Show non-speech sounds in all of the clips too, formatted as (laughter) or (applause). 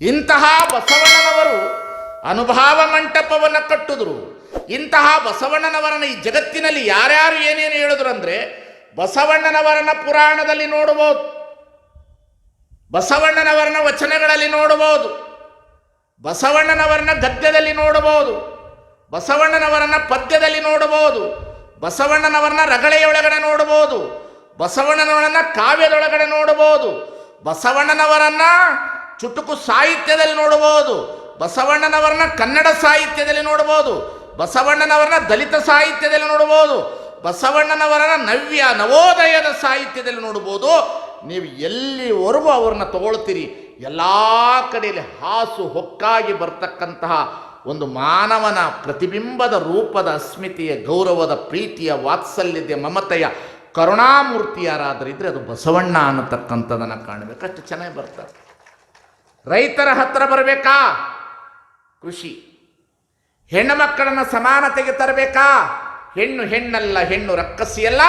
ಇಂತಹ ಬಸವಣ್ಣನವರು ಅನುಭಾವ ಮಂಟಪವನ್ನು ಕಟ್ಟಿದ್ರು. ಇಂತಹ ಬಸವಣ್ಣನವರನ್ನ ಈ ಜಗತ್ತಿನಲ್ಲಿ ಯಾರ್ಯಾರು ಏನೇನು ಹೇಳಿದ್ರು ಅಂದರೆ ಬಸವಣ್ಣನವರನ್ನ ಪುರಾಣದಲ್ಲಿ ನೋಡಬಹುದು ಬಸವಣ್ಣನವರನ್ನ ವಚನಗಳಲ್ಲಿ ನೋಡಬಹುದು ಬಸವಣ್ಣನವರನ್ನ ಗದ್ಯದಲ್ಲಿ ನೋಡಬಹುದು ಬಸವಣ್ಣನವರನ್ನ ಪದ್ಯದಲ್ಲಿ ನೋಡಬಹುದು ಬಸವಣ್ಣನವರನ್ನ ರಗಳೆಯೊಳಗಡೆ ನೋಡಬಹುದು ಬಸವಣ್ಣನವರನ್ನ ಕಾವ್ಯದೊಳಗಡೆ ನೋಡಬಹುದು ಬಸವಣ್ಣನವರನ್ನ ಚುಟುಕು ಸಾಹಿತ್ಯದಲ್ಲಿ ನೋಡಬಹುದು. ಬಸವಣ್ಣನವರನ್ನ ಕನ್ನಡ ಸಾಹಿತ್ಯದಲ್ಲಿ ನೋಡಬಹುದು. ಬಸವಣ್ಣನವರನ್ನ ದಲಿತ ಸಾಹಿತ್ಯದಲ್ಲಿ ನೋಡಬಹುದು. ಬಸವಣ್ಣನವರನ್ನ ನವ್ಯ ನವೋದಯದ ಸಾಹಿತ್ಯದಲ್ಲಿ ನೋಡಬಹುದು. ನೀವು ಎಲ್ಲಿವರೆಗೂ ಅವ್ರನ್ನ ತಗೊಳ್ತೀರಿ? ಎಲ್ಲ ಕಡೆಯಲ್ಲಿ ಹಾಸು ಹೊಕ್ಕಾಗಿ ಬರ್ತಕ್ಕಂತಹ ಒಂದು ಮಾನವನ ಪ್ರತಿಬಿಂಬದ ರೂಪದ ಅಸ್ಮಿತೆಯ ಗೌರವದ ಪ್ರೀತಿಯ ವಾತ್ಸಲ್ಯದ ಮಮತೆಯ ಕರುಣಾಮೂರ್ತಿ ಯಾರಾದರಿದ್ರೆ ಅದು ಬಸವಣ್ಣ ಅನ್ನತಕ್ಕಂಥದ್ದನ್ನು ಕಾಣಬೇಕು. ಅಷ್ಟು ಚೆನ್ನಾಗಿ ಬರ್ತಾರೆ ರೈತರ ಹತ್ತಿರ ಬರಬೇಕಾ? ಕೃಷಿ. ಹೆಣ್ಣು ಮಕ್ಕಳನ್ನು ಸಮಾನತೆಗೆ ತರಬೇಕಾ? ಹೆಣ್ಣು ಹೆಣ್ಣಲ್ಲ, ಹೆಣ್ಣು ರಕ್ಕಸಿಯಲ್ಲ,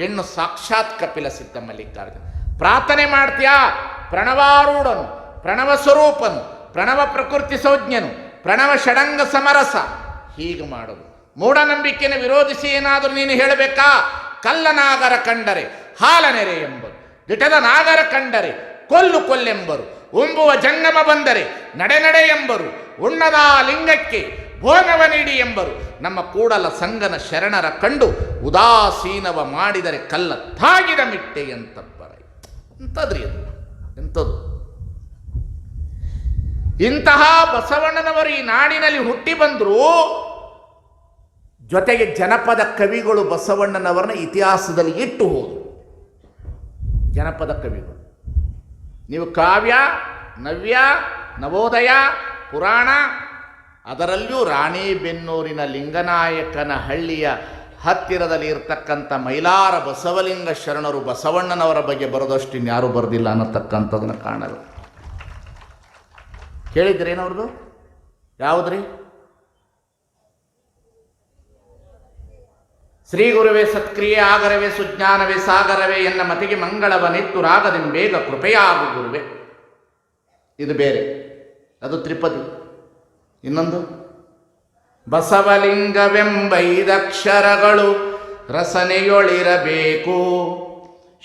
ಹೆಣ್ಣು ಸಾಕ್ಷಾತ್ ಕಪಿಲ ಸಿದ್ಧ ಮಲ್ಲಿಕಾರ್ಜುನ. ಪ್ರಾರ್ಥನೆ ಮಾಡ್ತೀಯಾ? ಪ್ರಣವಾರೂಢನು, ಪ್ರಣವ ಸ್ವರೂಪನು, ಪ್ರಣವ ಪ್ರಕೃತಿ ಸೌಜ್ಞನು, ಪ್ರಣವ ಷಡಂಗ ಸಮರಸ. ಹೀಗೆ ಮಾಡೋದು. ಮೂಢನಂಬಿಕೆಯನ್ನು ವಿರೋಧಿಸಿ ಏನಾದರೂ ನೀನು ಹೇಳಬೇಕಾ? ಕಲ್ಲನಾಗರ ಕಂಡರೆ ಹಾಲನೆರೆ ಎಂಬರು ದಿಟದ ನಾಗರ ಕಂಡರೆ, ಕೊಲ್ಲು ಕೊಲ್ಲೆಂಬರು. ಉಂಬುವ ಜಂಗಮ ಬಂದರೆ ನಡೆ ನಡೆ ಎಂಬರು, ಉಣ್ಣದ ಲಿಂಗಕ್ಕೆ ಭೋಗವ ನೀಡಿ ಎಂಬರು, ನಮ್ಮ ಕೂಡಲ ಸಂಗನ ಶರಣರ ಕಂಡು ಉದಾಸೀನವ ಮಾಡಿದರೆ ಕಲ್ಲ ತಾಗಿದ ಮಿಟ್ಟೆ ಎಂತಬ್ಬರ ಎಂಥದ್ರಿ ಅದು? ಎಂಥದ್ದು? ಇಂತಹ ಬಸವಣ್ಣನವರು ಈ ನಾಡಿನಲ್ಲಿ ಹುಟ್ಟಿ ಬಂದರು, ಜೊತೆಗೆ ಜನಪದ ಕವಿಗಳು ಬಸವಣ್ಣನವರನ್ನ ಇತಿಹಾಸದಲ್ಲಿ ಇಟ್ಟು ಹೋದರು. ಜನಪದ ಕವಿಗಳು. ನೀವು ಕಾವ್ಯ, ನವ್ಯ, ನವೋದಯ, ಪುರಾಣ, ಅದರಲ್ಲಿಯೂ ರಾಣಿಬೆನ್ನೂರಿನ ಲಿಂಗನಾಯಕನ ಹಳ್ಳಿಯ ಹತ್ತಿರದಲ್ಲಿ ಇರತಕ್ಕಂಥ ಮೈಲಾರ ಬಸವಲಿಂಗ ಶರಣರು ಬಸವಣ್ಣನವರ ಬಗ್ಗೆ ಬರೋದಷ್ಟು ಇನ್ಯಾರೂ ಬರೆದಿಲ್ಲ ಅನ್ನತಕ್ಕಂಥದನ್ನು ಕಾಣಲು. ಕೇಳಿದ್ರೇನವ್ರದ್ದು ಯಾವುದ್ರಿ? ಶ್ರೀ ಗುರುವೇ ಸತ್ಕ್ರಿಯೆ ಆಗರವೇ ಸುಜ್ಞಾನವೇ ಸಾಗರವೇ ಎನ್ನ ಮತಿಗೆ ಮಂಗಳವನಿತ್ತು ರಾಗದೆಂಬೇಗ ಕೃಪೆಯಾಗು ಗುರುವೆ. ಇದು ಬೇರೆ. ಅದು ತ್ರಿಪದಿ. ಇನ್ನೊಂದು? ಬಸವಲಿಂಗವೆಂಬೈದಕ್ಷರಗಳು ರಸನೆಯೊಳಿರಬೇಕು.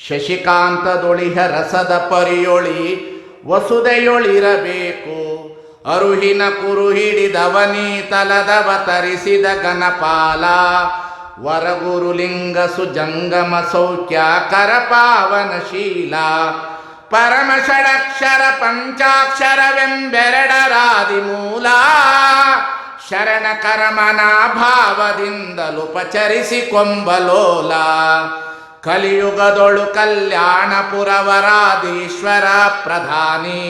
ಶಶಿಕಾಂತದೊಳಿಹ ರಸದ ಪರಿಯೊಳಿ ವಸುದೆಯೊಳಿರಬೇಕು. ಅರುಹಿನ ಕುರು ಹಿಡಿದವನಿ ತಲದವತರಿಸಿದ ಗಣಪಾಲ ವರಗುರುಲಿಂಗ ಸುಜಂಗಮ ಸೌಖ್ಯ ಶೀಲ. ಪರಮ ಷಡಕ್ಷರ ಪಂಚಾಕ್ಷರವೆಂಬೆರಡರಾದಿ ಮೂಲ ಶರಣ ಕರಮನ ಭಾವದಿಂದಲುಪಚರಿಸಿ ಕೊಂಬಲೋಲ. ಕಲಿಯುಗದೊಳು ಕಲ್ಯಾಣಪುರವರಾದೀಶ್ವರ ಪ್ರಧಾನಿ.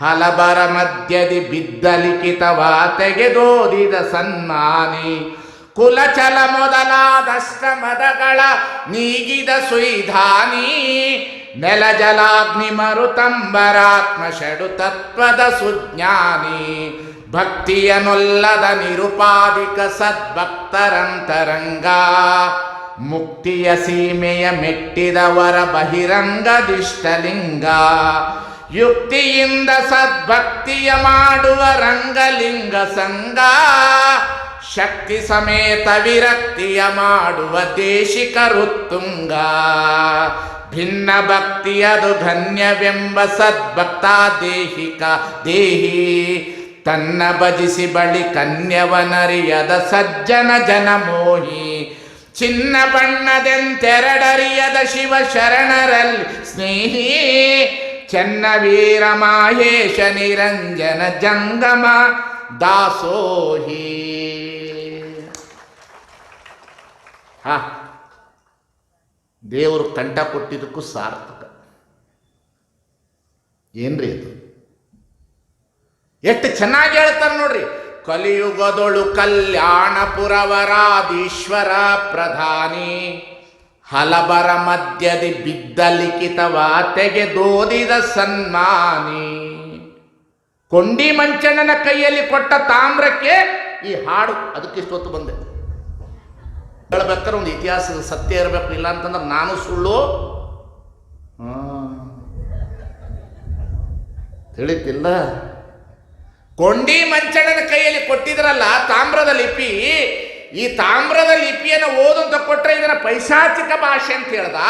ಹಲಬರ ಮಧ್ಯದಿ ಬಿದ್ದಲಿಖಿತವ ತೆಗೆದೋದಿದ ಸನ್ಮಾನಿ. ಕುಲಚಲ ಮೊದಲಾದಷ್ಟಮದಗಳ ನೀಗಿದ ಸುಯಿಧಾನಿ ನೆಲ ಜಲಾಗ್ನಿ ಮರುತಂಬರಾತ್ಮ ಷಡು ತತ್ವದ ಸುಜ್ಞಾನಿ. ಭಕ್ತಿಯನೊಲ್ಲದ ನಿರುಪಾದಿಕ ಸದ್ಭಕ್ತರಂತರಂಗ, ಮುಕ್ತಿಯ ಸೀಮೆಯ ಮೆಟ್ಟಿದವರ ಬಹಿರಂಗದಿಷ್ಟಲಿಂಗ ಯುಕ್ತಿಯಿಂದ ಸದ್ಭಕ್ತಿಯ ಮಾಡುವ ರಂಗಲಿಂಗ ಸಂಗ ಶಕ್ತಿ ಸಮೇತ ವಿರಕ್ತಿಯ ಮಾಡುವ ದೇಶಿಕರುತ್ತುಂಗ ಭಿನ್ನ ಭಕ್ತಿಯದು ಧನ್ಯವೆಂಬ ಸದ್ಭಕ್ತ ದೇಹಿಕ ದೇಹಿ. ತನ್ನ ಭಜಿಸಿ ಬಳಿ ಕನ್ಯವನರಿಯದ ಸಜ್ಜನ ಜನಮೋಹಿ ಚಿನ್ನ ಬಣ್ಣದೆಂತೆರಡರಿಯದ ಶಿವ ಶರಣರಲ್ಲಿ ಸ್ನೇಹಿ. ಚೆನ್ನ ವೀರ ಮಾಹೇಶ ನಿರಂಜನ ಜಂಗಮ ದಾಸೋಹಿ. ಹಾ. ದೇವರು ಕಂಠ ಕೊಟ್ಟಿದ್ದಕ್ಕೂ ಸಾರ್ಥಕ. ಏನ್ರಿ ಇದು ಎಷ್ಟು ಚೆನ್ನಾಗಿ ಹೇಳ್ತಾರೆ ನೋಡ್ರಿ. ಕಲಿಯುಗದೊಳು ಕಲ್ಯಾಣಪುರವರಾದೀಶ್ವರ ಪ್ರಧಾನಿ, ಹಲಬರ ಮಧ್ಯದಿ ಬಿದ್ದ ಲಿಖಿತವ ತೆಗೆದೋದಿದ ಸನ್ಮಾನಿ. ಕೊಂಡಿ ಮಂಚಣ್ಣನ ಕೈಯಲ್ಲಿ ಕೊಟ್ಟ ತಾಮ್ರಕ್ಕೆ ಈ ಹಾಡು, ಅದಕ್ಕೆ ಇಷ್ಟೊತ್ತು ಬಂದೆ. ಹೇಳ್ಬೇಕಾದ್ರೆ ಒಂದು ಇತಿಹಾಸದ ಸತ್ಯ ಇರಬೇಕು, ಇಲ್ಲ ಅಂತಂದ್ರೆ ನಾನು ಸುಳ್ಳು? ತಿಳಿತಿಲ್ಲ. ಕೊಂಡಿ ಮಂಚಣ್ಣನ ಕೈಯಲ್ಲಿ ಕೊಟ್ಟಿದ್ರಲ್ಲ ತಾಮ್ರದ ಲಿಪಿ, ಈ ತಾಮ್ರದ ಲಿಪಿಯನ್ನು ಓದು ಅಂತ ಕೊಟ್ಟರೆ ಇದನ್ನ ಪೈಶಾಚಿಕ ಭಾಷೆ ಅಂತ ಹೇಳ್ದ.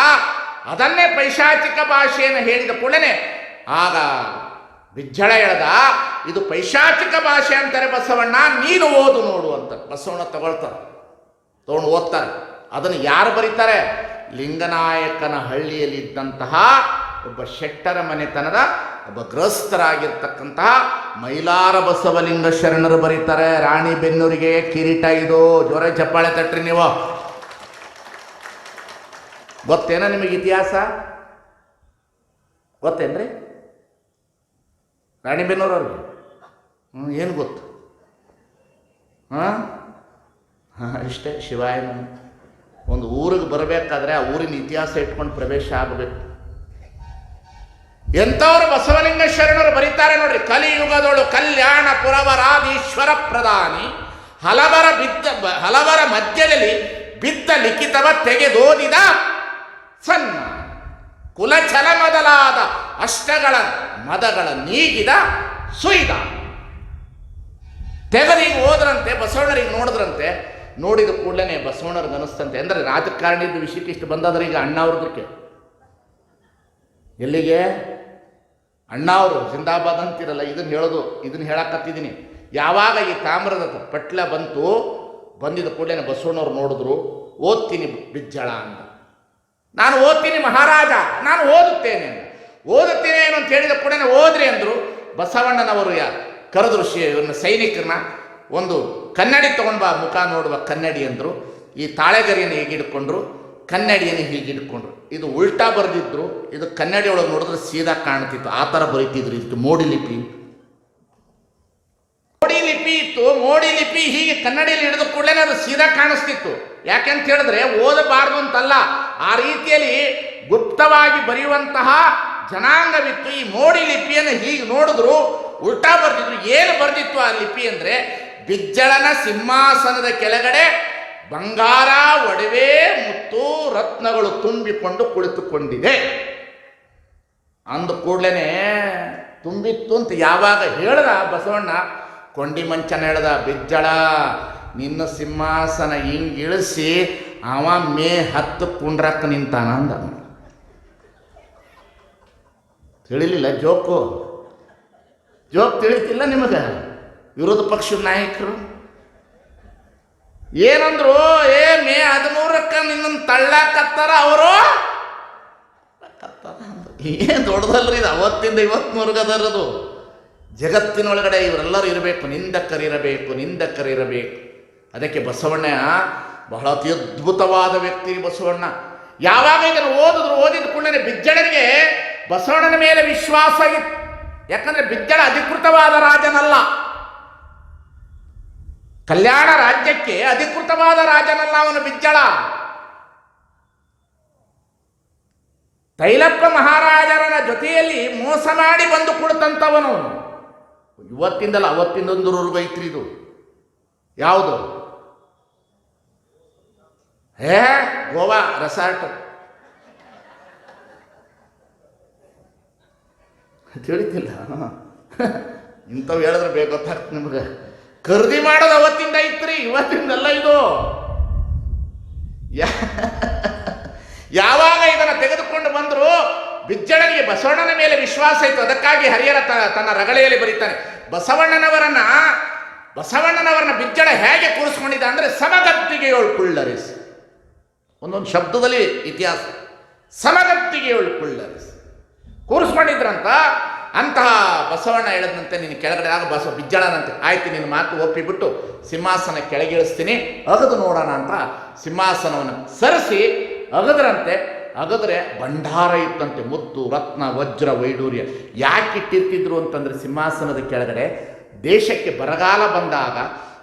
ಅದನ್ನೇ ಪೈಶಾಚಿಕ ಭಾಷೆಯನ್ನು ಹೇಳಿದ ಕೂಡಲೇ ಆಗ ಬಿಜ್ಜಳ ಹೇಳ್ದ, ಇದು ಪೈಶಾಚಿಕ ಭಾಷೆ ಅಂತಾರೆ ಬಸವಣ್ಣ, ನೀನು ಓದು ನೋಡು ಅಂತ ಬಸವಣ್ಣ ತಗೊಳ್ತಾರೆ. ತಗೊಂಡು ಓದ್ತಾರೆ. ಅದನ್ನು ಯಾರು ಬರೀತಾರೆ? ಲಿಂಗನಾಯಕನ ಹಳ್ಳಿಯಲ್ಲಿದ್ದಂತಹ ಒಬ್ಬ ಶೆಟ್ಟರ ಮನೆತನದ ಒಬ್ಬ ಗೃಹಸ್ಥರಾಗಿರ್ತಕ್ಕಂತಹ ಮೈಲಾರ ಬಸವಲಿಂಗ ಶರಣರು ಬರೀತಾರೆ. ರಾಣಿ ಬೆನ್ನೂರಿಗೆ ಕಿರೀಟ ಇದು. ಜ್ವರ ಚಪ್ಪಾಳೆ ತಟ್ರಿ ನೀವು. ಗೊತ್ತೇನ ನಿಮಗೆ ಇತಿಹಾಸ? ಗೊತ್ತೇನ್ರಿ? ರಾಣಿಬೆನ್ನೂರವ್ರಿಗೆ ಹ್ಞೂ ಏನು ಗೊತ್ತು? ಹಾಂ ಹಾಂ? ಇಷ್ಟೇ ಶಿವಾಯನ. ಒಂದು ಊರಿಗೆ ಬರಬೇಕಾದ್ರೆ ಆ ಊರಿನ ಇತಿಹಾಸ ಇಟ್ಕೊಂಡು ಪ್ರವೇಶ ಆಗಬೇಕು. ಎಂಥವ್ರು ಬಸವಲಿಂಗ ಶರಣರು ಬರೀತಾರೆ ನೋಡ್ರಿ. ಕಲಿಯುಗದೊಳು ಕಲ್ಯಾಣ ಪುರವರಾದೀಶ್ವರ ಪ್ರಧಾನಿ. ಹಲವರ ಬಿದ್ದ ಹಲವರ ಮಧ್ಯದಲ್ಲಿ ಬಿದ್ದ ಲಿಖಿತವ ತೆಗೆದೋದಿದ ಸನ್ನ ಕುಲಚಲ ಮೊದಲಾದ ಅಷ್ಟಗಳ ಮದಗಳ ನೀಗಿದ ಸುಯ್ದ. ತೆಗದಿಗೆ ಹೋದ್ರಂತೆ, ಬಸವಣ್ಣರಿಗೆ ನೋಡಿದ್ರಂತೆ ನೋಡಿದ ಕೂಡಲೇ ಬಸವಣ್ಣರಿಗೆ ಅನಿಸ್ತಂತೆ ಅಂದರೆ ರಾಜಕಾರಣಿದ ವಿಷಯಕ್ಕೆ ಇಷ್ಟು ಬಂದಾದ್ರೆ ಈಗ ಅಣ್ಣ ಎಲ್ಲಿಗೆ? ಅಣ್ಣ ಜಿಂದಾಬಾದ್ ಅಂತಿರಲ್ಲ ಇದನ್ನ ಹೇಳೋದು ಇದನ್ನು ಹೇಳಕತ್ತಿದ್ದೀನಿ. ಯಾವಾಗ ಈ ತಾಮ್ರದ ಪಟ್ಲ ಬಂತು, ಬಂದಿದ ಕೂಡಲೇ ಬಸವಣ್ಣವ್ರು ನೋಡಿದ್ರು, ಓದ್ತೀನಿ ಬಿಜ್ಜಳ ಅಂತ. ನಾನು ಓದ್ತೀನಿ ಮಹಾರಾಜ, ನಾನು ಓದುತ್ತೇನೆ ಅಂತ. ಓದುತ್ತೇನೆ ಏನು ಅಂತ ಹೇಳಿದ ಕೂಡಲೇ ಓದ್ರಿ ಅಂದರು ಬಸವಣ್ಣನವರು ಯಾರು? ಕರೆದ್ರು ಇವನ್ನ ಸೈನಿಕರನ್ನ ಒಂದು ಕನ್ನಡಿ ಬಾ ಮುಖ ನೋಡುವ ಕನ್ನಡಿ ಅಂದರು, ಈ ತಾಳೆಗರಿಯನ್ನು ಹೀಗಿಡ್ಕೊಂಡ್ರು, ಕನ್ನಡಿಯನ್ನು ಹೀಗಿಡ್ಕೊಂಡ್ರು. ಇದು ಉಲ್ಟಾ ಬರೆದಿದ್ರು, ಇದು ಕನ್ನಡಿಯೊಳಗೆ ನೋಡಿದ್ರೆ ಸೀದಾ ಕಾಣ್ತಿತ್ತು. ಆ ಥರ ಬರೀತಿದ್ರು ಇದು ಮೋಡಿ ಲಿಪಿ. ಮೋಡಿ ಲಿಪಿ ಇತ್ತು, ಮೋಡಿ ಲಿಪಿ ಹೀಗೆ ಕನ್ನಡಿಯಲ್ಲಿ ಹಿಡಿದ ಕೂಡಲೇ ಅದು ಸೀದಾ ಕಾಣಿಸ್ತಿತ್ತು. ಯಾಕೆಂತ ಹೇಳಿದ್ರೆ ಓದಬಾರ್ದು ಅಂತಲ್ಲ. ಆ ರೀತಿಯಲ್ಲಿ ಗುಪ್ತವಾಗಿ ಬರೆಯುವಂತಹ ಜನಾಂಗವಿತ್ತು. ಈ ಮೋಡಿ ಲಿಪಿಯನ್ನು ಹೀಗೆ ನೋಡಿದ್ರು, ಉಲ್ಟಾ ಬರ್ದಿದ್ರು. ಏನು ಬರೆದಿತ್ತು ಆ ಲಿಪಿ ಅಂದ್ರೆ ಬಿಜ್ಜಳನ ಸಿಂಹಾಸನದ ಕೆಳಗಡೆ ಬಂಗಾರ, ಒಡವೆ ಮುತ್ತು ರತ್ನಗಳು ತುಂಬಿಕೊಂಡು ಕುಳಿತುಕೊಂಡಿದೆ. ಅಂದ ಕೂಡಲೇ ತುಂಬಿತ್ತು ಅಂತ ಯಾವಾಗ ಹೇಳ್ದ ಬಸವಣ್ಣ, ಕೊಂಡಿ ಮಂಚನ ಹೇಳ್ದ ಬಿಜ್ಜಳ, ನಿನ್ನ ಸಿಂಹಾಸನ ಹಿಂಗ್ ಇಳಿಸಿ ಅವ ಮೇ ಹತ್ತು ಕುಂಡ್ರಕ್ಕ ನಿಂತಾನ ಅಂದ. ತಿಳಿಲಿಲ್ಲ ಜೋಕು? ಜೋಕ್ ತಿಳಿತಿಲ್ಲ ನಿಮಗೆ? ವಿರೋಧ ಪಕ್ಷದ ನಾಯಕರು. ಏನಂದ್ರು, ಏ, ಮೇ ಹದಿಮೂರಕ್ಕ ನಿನ್ನ ತಳ್ಳಾಕತ್ತಾರ ಅವರು? ಏನು ದೊಡ್ಡದಲ್ರಿ ಇದು? ಅವತ್ತಿಂದ ಇವತ್ತಿನವರೆಗೆ ಅದರದು ಜಗತ್ತಿನೊಳಗಡೆ ಇವರೆಲ್ಲರೂ ಇರಬೇಕು. ನಿಂದಕ್ಕರಿರಬೇಕು ನಿಂದಕ್ಕರಿರಬೇಕು ಅದಕ್ಕೆ ಬಸವಣ್ಣ, ಬಹಳ ಅತಿ ಅದ್ಭುತವಾದ ವ್ಯಕ್ತಿ ಬಸವಣ್ಣ. ಯಾವಾಗ ಇದನ್ನು ಓದಿದ್ರು, ಓದಿದ ಕೂಡಲೇ ಬಿಜ್ಜಳನಿಗೆ ಬಸವಣ್ಣನ ಮೇಲೆ ವಿಶ್ವಾಸ ಇತ್ತು. ಯಾಕಂದ್ರೆ ಬಿಜ್ಜಳ ಅಧಿಕೃತವಾದ ರಾಜನಲ್ಲ. ಕಲ್ಯಾಣ ರಾಜ್ಯಕ್ಕೆ ಅಧಿಕೃತವಾದ ರಾಜನಲ್ಲ ಅವನು ಬಿಜ್ಜಳ. ತೈಲಪ್ಪ ಮಹಾರಾಜರನ ಜೊತೆಯಲ್ಲಿ ಮೋಸ ಮಾಡಿ ಬಂದು ಕುಳಿತಂತವನು ಇವತ್ತಿಂದಲ್ಲ ಅವತ್ತಿಂದೊಂದರವರೆಗೂ ಐತ್ರಿ ಇದು. ಯಾವುದು? ಹೇ, ಗೋವಾ ರೆಸಾರ್ಟ್ ತಿಳಿತಿಲ್ಲ. (laughs) ಇಂಥವು ಹೇಳಿದ್ರೆ ಗೊತ್ತಾಗ್ತದೆ ನಿಮಗೆ. ಖರೀದಿ ಮಾಡೋದು ಅವತ್ತಿಂದ ಐತ್ರಿ ಇವತ್ತಿಂದಲ್ಲ ಇದು. ಯಾವಾಗ ಇದನ್ನು ತೆಗೆದುಕೊಂಡು ಬಂದರು, ಬಿಜ್ಜಳನಿಗೆ ಬಸವಣ್ಣನ ಮೇಲೆ ವಿಶ್ವಾಸ ಇತ್ತು. ಅದಕ್ಕಾಗಿ ಹರಿಹರ ತನ್ನ ರಗಳೆಯಲ್ಲಿ ಬರೀತಾನೆ. ಬಸವಣ್ಣನವರನ್ನ ಬಸವಣ್ಣನವರನ್ನ ಬಿಜ್ಜಳ ಹೇಗೆ ಕೂರಿಸ್ಕೊಂಡಿದ್ದ ಅಂದರೆ ಸಮಗತ್ತಿಗೆಯೋಳು ಕುಳ್ಳರಿಸಿ. ಒಂದೊಂದು ಶಬ್ದದಲ್ಲಿ ಇತಿಹಾಸ. ಸಮಗತ್ತಿಗೆಯೋಳು ಕುಳ್ಳರಿಸಿ. ಕೂರಿಸ್ಕೊಂಡಿದ್ರಂತ ಅಂತಹ ಬಸವಣ್ಣ ಹೇಳದಂತೆ ನೀನು ಕೆಳಗಡೆ ಆಗ ಬಸವ ಬಿಜ್ಜಳನಂತೆ. ಆಯ್ತು, ನಿನ್ನ ಮಾತು ಒಪ್ಪಿಬಿಟ್ಟು ಸಿಂಹಾಸನ ಕೆಳಗಿಳಿಸ್ತೀನಿ. ಅಗದು ನೋಡೋಣ ಅಂತ ಸಿಂಹಾಸನವನ್ನು ಸರಿಸಿ, ಅಗದ್ರಂತೆ, ಅಗದ್ರೆ ಭಂಡಾರ ಇತ್ತಂತೆ, ಮುತ್ತು, ರತ್ನ, ವಜ್ರ, ವೈಡೂರ್ಯ. ಯಾಕೆ ಇಟ್ಟಿರ್ತಿದ್ರು ಅಂತಂದ್ರೆ ಸಿಂಹಾಸನದ ಕೆಳಗಡೆ ದೇಶಕ್ಕೆ ಬರಗಾಲ ಬಂದಾಗ,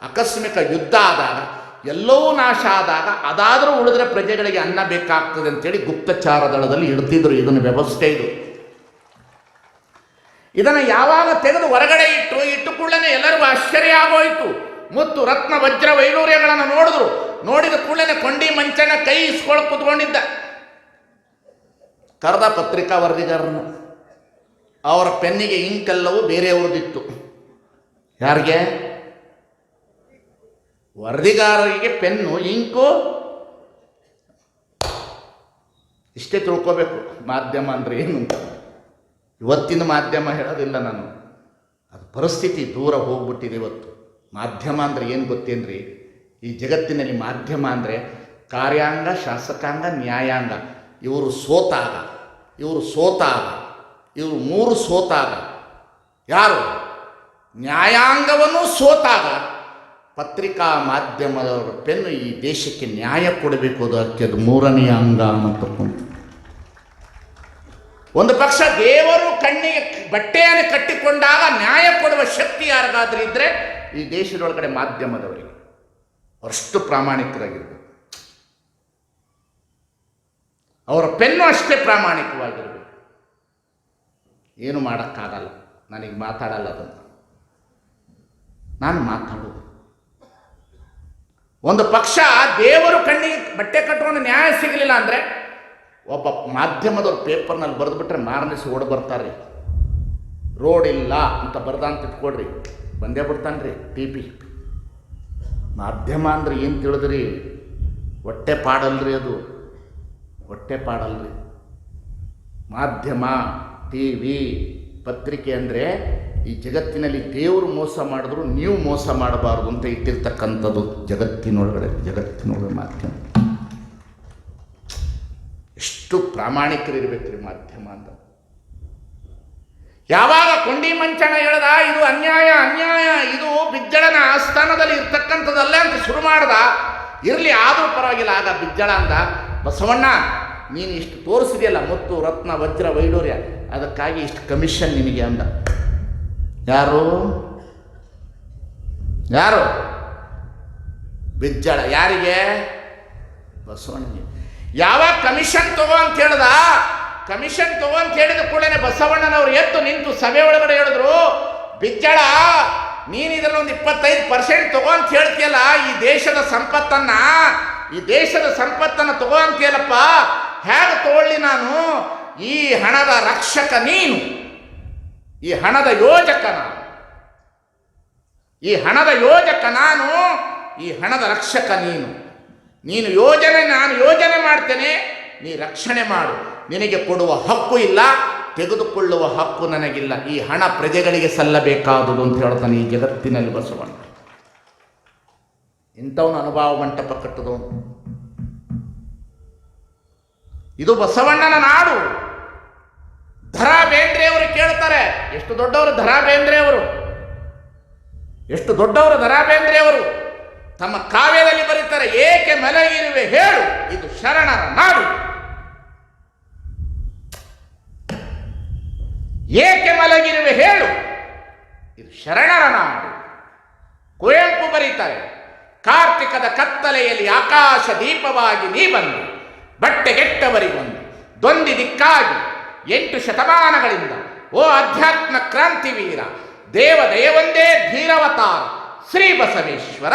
ಆಕಸ್ಮಿಕ ಯುದ್ಧ ಆದಾಗ ಎಲ್ಲವೂ ನಾಶ ಆದಾಗ, ಅದಾದರೂ ಉಳಿದ್ರೆ ಪ್ರಜೆಗಳಿಗೆ ಅನ್ನ ಬೇಕಾಗ್ತದೆ ಅಂತೇಳಿ ಗುಪ್ತಚಾರ ದಳದಲ್ಲಿ ಇಡ್ತಿದ್ರು ಇದನ್ನು ವ್ಯವಸ್ಥೆ ಇದು. ಇದನ್ನು ಯಾವಾಗ ತೆಗೆದು ಹೊರಗಡೆ ಇಟ್ಟು ಇಟ್ಟು ಕೂಡಲೇ ಎಲ್ಲರಿಗೂ ಆಶ್ಚರ್ಯ ಆಗೋಯಿತು. ಮುತ್ತು ರತ್ನ ವಜ್ರ ವೈಡೂರ್ಯಗಳನ್ನು ನೋಡಿದ್ರು. ನೋಡಿದ ಕೂಡಲೇ ಕೊಂಡಿ ಮಂಚನ ಕೈ ಇಸ್ಕೊಳ್ ಕುತ್ಕೊಂಡಿದ್ದ. ಕರೆದ ಪತ್ರಿಕಾ ವರದಿಗಾರನು, ಅವರ ಪೆನ್ನಿಗೆ ಇಂಕೆಲ್ಲವೂ ಬೇರೆಯವ್ರದ್ದಿತ್ತು ಯಾರಿಗೆ? ವರದಿಗಾರರಿಗೆ ಪೆನ್ನು, ಇಂಕು? ಇಷ್ಟೇ ತಿಳ್ಕೋಬೇಕು. ಮಾಧ್ಯಮ ಅಂದರೆ ಏನು ಅಂತ. ಇವತ್ತಿನ ಮಾಧ್ಯಮ ಹೇಳೋದಿಲ್ಲ ನಾನು. ಅದು ಪರಿಸ್ಥಿತಿ ದೂರ ಹೋಗ್ಬಿಟ್ಟಿದೆ ಇವತ್ತು. ಮಾಧ್ಯಮ ಅಂದರೆ ಏನು ಗೊತ್ತೇನ್ರಿ? ಈ ಜಗತ್ತಿನಲ್ಲಿ ಮಾಧ್ಯಮ ಅಂದರೆ ಕಾರ್ಯಾಂಗ, ಶಾಸಕಾಂಗ, ನ್ಯಾಯಾಂಗ. ಇವರು ಸೋತಾಗ. ಇವರು ಸೋತಾಗ. ಇವರು ಮೂರು ಸೋತಾಗ. ಯಾರು? ನ್ಯಾಯಾಂಗವನ್ನು ಸೋತಾಗ. ಪತ್ರಿಕಾ ಮಾಧ್ಯಮದವರ ಪೆನ್ನು ಈ ದೇಶಕ್ಕೆ ನ್ಯಾಯ ಕೊಡಬೇಕು. ಅದು ಅತ್ಯದ ಮೂರನೆಯ ಅಂಗ ಅಂತ ಒಂದು ಪಕ್ಷ ದೇವರು ಕಣ್ಣಿಗೆ ಬಟ್ಟೆಯನ್ನು ಕಟ್ಟಿಕೊಂಡಾಗ ನ್ಯಾಯ ಕೊಡುವ ಶಕ್ತಿ ಯಾರಿಗಾದ್ರೂ ಇದ್ದರೆ ಈ ದೇಶದೊಳಗಡೆ ಮಾಧ್ಯಮದವರಿಗೆ. ಅಷ್ಟು ಪ್ರಾಮಾಣಿಕರಾಗಿರ್ಬೇಕು. ಅವರ ಪೆನ್ನು ಅಷ್ಟೇ ಪ್ರಾಮಾಣಿಕವಾಗಿರಬೇಕು. ಏನು ಮಾಡೋಕ್ಕಾಗಲ್ಲ. ನನಗೆ ಮಾತಾಡಲ್ಲ ಅದನ್ನು. ನಾನು ಮಾತಾಡೋದು. ಒಂದು ಪಕ್ಷ ದೇವರು ಕಣ್ಣಿಗೆ ಬಟ್ಟೆ ಕಟ್ಕೊಂಡು ನ್ಯಾಯ ಸಿಗಲಿಲ್ಲ ಅಂದರೆ ಒಬ್ಬ ಮಾಧ್ಯಮದವ್ರು ಪೇಪರ್ನಲ್ಲಿ ಬರೆದ್ಬಿಟ್ರೆ ಮಾರನಿಸಿ ಓಡ್ ಬರ್ತಾರೆ ರೋಡ್ ಇಲ್ಲ ಅಂತ ಬರ್ದ ಅಂತ ಇಟ್ಕೊಡ್ರಿ ಬಂದೇ ಬಿಡ್ತಾನೆ ರೀ ಟಿ ಪಿ ಮಾಧ್ಯಮ ಅಂದ್ರೆ ಏನು ತಿಳಿದ್ರಿ? ಹೊಟ್ಟೆ ಪಾಡಲ್ರಿ ಅದು. ಹೊಟ್ಟೆ ಪಾಡಲ್ರಿ. ಮಾಧ್ಯಮ ಟಿ ವಿ ಪತ್ರಿಕೆ ಅಂದರೆ ಈ ಜಗತ್ತಿನಲ್ಲಿ ದೇವರು ಮೋಸ ಮಾಡಿದ್ರು ನೀವು ಮೋಸ ಮಾಡಬಾರ್ದು ಅಂತ ಇಟ್ಟಿರ್ತಕ್ಕಂಥದ್ದು ಜಗತ್ತಿನೊಳಗಡೆ ಜಗತ್ತಿನೊಳಗಡೆ ಮಾಧ್ಯಮ. ಎಷ್ಟು ಪ್ರಾಮಾಣಿಕರಿರ್ಬೇಕ್ರಿ ಮಾಧ್ಯಮ ಅಂತ. ಯಾವಾಗ ಕೊಂಡಿ ಮಂಚಣ ಹೇಳ್ದ, ಇದು ಅನ್ಯಾಯ ಅನ್ಯಾಯ, ಇದು ಬಿಜ್ಜಳನ ಆಸ್ಥಾನದಲ್ಲಿ ಇರ್ತಕ್ಕಂಥದ್ದಲ್ಲ ಅಂತ ಶುರು ಮಾಡ್ದ, ಇರಲಿ ಆದರೂ ಪರವಾಗಿಲ್ಲ, ಆಗ ಬಿಜ್ಜಳ ಅಂದ, ಬಸವಣ್ಣ, ನೀನು ಇಷ್ಟು ತೋರಿಸಿದೆಯಲ್ಲ, ಮುತ್ತು, ರತ್ನ, ವಜ್ರ, ವೈಡೂರ್ಯ, ಅದಕ್ಕಾಗಿ ಇಷ್ಟು ಕಮಿಷನ್ ನಿನಗೆ ಅಂದ. ಯಾರು? ಯಾರು? ಬಿಜ್ಜಳ. ಯಾರಿಗೆ? ಬಸವಣ್ಣನಿಗೆ. ಯಾವಾಗ ಕಮಿಷನ್ ತಗೋ ಅಂತ ಹೇಳ್ದ? ಕಮಿಷನ್ ತಗೋ ಅಂತ ಹೇಳಿದ ಕೂಡಲೇ ಬಸವಣ್ಣನವರು ಎತ್ತು ನಿಂತು ಸಭೆ ಒಳಗಡೆ ಹೇಳಿದ್ರು, ಬಿಜ್ಜಳ, ನೀನು ಇದರಲ್ಲೊಂದು ಇಪ್ಪತ್ತೈದು ಪರ್ಸೆಂಟ್ ತಗೋ ಅಂತ ಹೇಳ್ತೀಯಲ್ಲ, ಈ ದೇಶದ ಸಂಪತ್ತನ್ನ, ಈ ದೇಶದ ಸಂಪತ್ತನ್ನು ತಗೋ ಅಂತೇಳಪ್ಪ ಹೇಗೆ ತಗೊಳ್ಳಿ ನಾನು? ಈ ಹಣದ ರಕ್ಷಕ ನೀನು. ಈ ಹಣದ ಯೋಜಕ ನಾನು. ಈ ಹಣದ ಯೋಜಕ ನಾನು, ಈ ಹಣದ ರಕ್ಷಕ ನೀನು. ನೀನು ಯೋಜನೆ, ನಾನು ಯೋಜನೆ ಮಾಡ್ತೇನೆ, ನೀ ರಕ್ಷಣೆ ಮಾಡು. ನಿನಗೆ ಕೊಡುವ ಹಕ್ಕು ಇಲ್ಲ, ತೆಗೆದುಕೊಳ್ಳುವ ಹಕ್ಕು ನನಗಿಲ್ಲ. ಈ ಹಣ ಪ್ರಜೆಗಳಿಗೆ ಸಲ್ಲಬೇಕಾದುದು ಅಂತ ಹೇಳ್ತಾನೆ ಈ ಜಗತ್ತಿನಲ್ಲಿ ಬಸವಣ್ಣ. ಇಂಥವನು ಅನುಭವ ಮಂಟಪ ಕಟ್ಟದು ಇದು ಬಸವಣ್ಣನ ನಾಡು. ಧರಾ ಬೇಂದ್ರೆಯವರು ಕೇಳ್ತಾರೆ, ಎಷ್ಟು ದೊಡ್ಡವರು ಧರಾ ಬೇಂದ್ರೆಯವರು ಎಷ್ಟು ದೊಡ್ಡವರು ಧರಾ ಬೇಂದ್ರೆ ಅವರು ತಮ್ಮ ಕಾವ್ಯದಲ್ಲಿ ಬರೀತಾರೆ, ಏಕೆ ಮಲಗಿರುವೆ? ಹೇಳು. ಇದು ಶರಣರ ನಾಡು. ಏಕೆ ಮಲಗಿರುವೆ? ಹೇಳು. ಇದು ಶರಣರ ನಾಡು. ಕುವೆಂಪು ಬರೀತಾರೆ, ಕಾರ್ತಿಕದ ಕತ್ತಲೆಯಲ್ಲಿ ಆಕಾಶ ದೀಪವಾಗಿ ನೀ ಬಂದು ಬಟ್ಟೆಗೆಟ್ಟವರಿಗೊಂದು ದೊಂದಿ ದಿಕ್ಕಾಗಿ, ಎಂಟು ಶತಮಾನಗಳಿಂದ, ಓ ಅಧ್ಯಾತ್ಮ ಕ್ರಾಂತಿವೀರ ದೇವ ದಯವೊಂದೇ ಧೀರವತಾರ, ಶ್ರೀ ಬಸವೇಶ್ವರ.